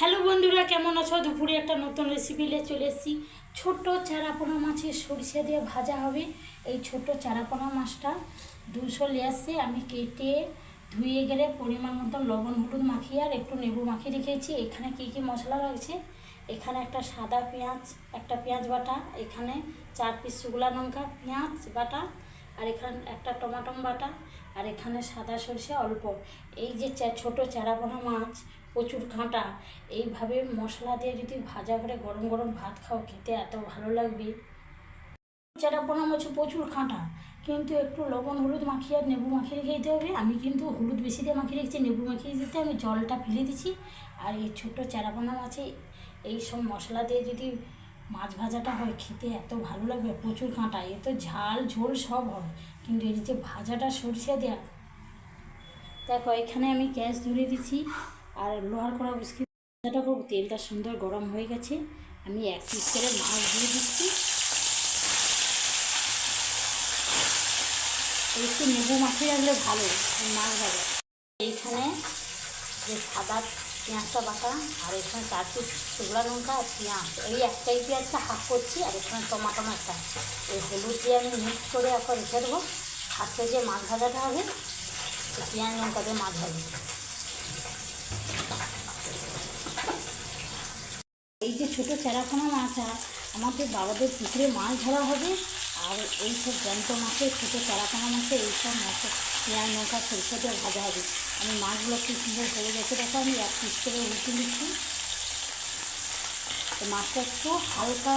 Hello বন্ধুরা, কেমন আছো? দুপুরে একটা নতুন রেসিপি নিয়ে চলে এসেছি। ছোট্ট চারাপোনা মাছের সরিষা দিয়ে ভাজা হবে। এই ছোট্ট চারাপোনা মাছটা দুশো আসছে আমি কেটে ধুয়ে গেলে পরিমাণ মতো লবণ, হলুদ মাখিয়ে আর একটু নেবু মাখিয়ে রেখেছি। এখানে কী কী মশলা রয়েছে? এখানে একটা সাদা পেঁয়াজ, একটা পেঁয়াজ বাটা, এখানে চার পিস শুকলা লঙ্কা, পেঁয়াজ বাটা, আর এখানে একটা টমাটম বাটা, আর এখানে সাদা সরষে অল্প। এই যে ছোট চারাপোনা মাছ প্রচুর কাঁটা এইভাবে মশলা দিয়ে যদি ভাজা করে গরম গরম ভাত খাও, খেতে এত ভালো লাগবে। চারাপোনা মাছে প্রচুর কাঁটা কিন্তু একটু লবণ, হলুদ মাখিয়ে আর নেবু মাখিয়ে রেখে দিতে হবে। আমি কিন্তু হলুদ বেশি দিয়ে মাখিয়ে রেখেছি, নেবু মাখিয়ে দিতে আমি জলটা ফেলে দিচ্ছি। আর এই ছোট্ট চারাপোনা মাছে এই সব মশলা দিয়ে যদি মাছ ভাজাটা হয়, খেতে এত ভালো লাগবে, প্রচুর কাঁটা এ তো ঝাল, ঝোল সব হয়। কিন্তু এই যে ভাজাটা সরষে দেওয়া দেখো এখানে আমি গ্যাস ধরে দিচ্ছি। আর লোহার কড়া বসিয়ে ভাজাটা করব। তেলটা সুন্দর গরম হয়ে গেছে। আমি এক পিস করে মাছ দিয়ে দিচ্ছি। একটু নেবু মাখিয়ে রাখলে ভালো মাছ ভাজা। এইখানে যে সাদা পেঁয়াজটা বাটা, আর এখানে চার পিস শুকনা লঙ্কা আর পেঁয়াজ। এই একটাই পেঁয়াজটা হাফ করছি, আর এখানে টমাটো একটা এই হলুদ দিয়ে আমি মিক্স করে এখন রেখে দেবো। হাতে যে মাছ ভাজাটা হবে পেঁয়াজ লঙ্কা দিয়ে মাছ ভাজি এই যে ছোটো চেরাপোনা মাছ আমাদের বাবাদের পুকুরে মাছ ধরা হবে, আর এই সব জ্যান্ত মাছে, ছোটো চেরাপোনা মাছে, এই সব মাছ পেঁয়াজ নৌকা সরষে দিয়ে ভাজা হবে। আমি মাছগুলো খুব সুন্দর হয়ে গেছে দেখো, আমি এক পিস করে উল্টে নিচ্ছি। তো মাছটা একটু হালকা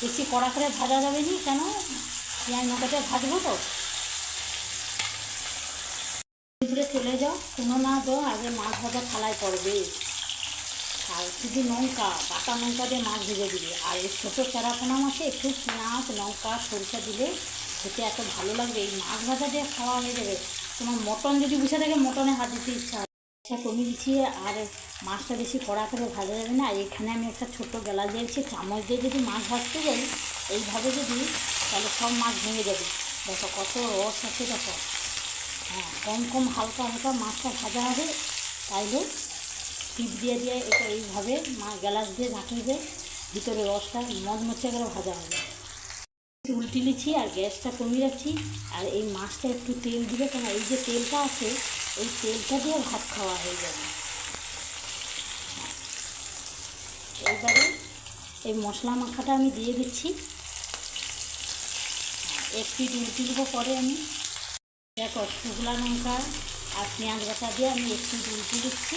বেশি কড়া করে ভাজা যাবে না, কেন? পেঁয়াজ লঙ্কাতে ভাজবো তো? চলে যাও, কোনো না দাও আগে মাছ ভাজা থালায় পড়বে। আর শুধু লঙ্কা বাটা লঙ্কা দিয়ে মাছ ভেজে দিবে। আর এই ছোটো চারাপোনা মাছে একটু পেঁয়াজ, লঙ্কা, সরিষা দিলে খেতে এত ভালো লাগবে। এই মাছ ভাজা দিয়ে খাওয়া হয়ে যাবে। তোমার মটন যদি বসে থাকে, মটনে হাত দিতে ইচ্ছা আচ্ছা কমিয়ে দিচ্ছি। আর মাছটা বেশি কড়া করে ভাজা যাবে না। আর এখানে আমি একটা ছোটো গেলা দিয়েছি। চামচ দিয়ে যদি মাছ ভাজতে যাই, এইভাবে যদি, তাহলে সব মাছ ভেঙে যাবে। দেখো কত রস আছে, দেখো। হ্যাঁ কম কম হালকা হালকা মাছটা ভাজা হবে, তাইলে টিপ দিয়ে দিয়ে এটা এইভাবে মা গ্যালাস দিয়ে ঝাঁকিয়ে ভিতরে রসটা মচমচে করে ভাজা হবে। উল্টে নিচ্ছি আর গ্যাসটা কমিয়ে রাখছি আর এই মাছটা একটু তেল দিবে কেন এই যে তেলটা আছে, এই তেলটা দিয়ে ভাত খাওয়া হয়ে যাবে। এইবারে এই মশলা মাখাটা আমি দিয়ে দিচ্ছি। এক পিট উল্টে দেবো পরে আমি। দেখো শুকলা লঙ্কা আর পেঁয়াজ বাটা দিয়ে আমি একটু উল্টে দিচ্ছি।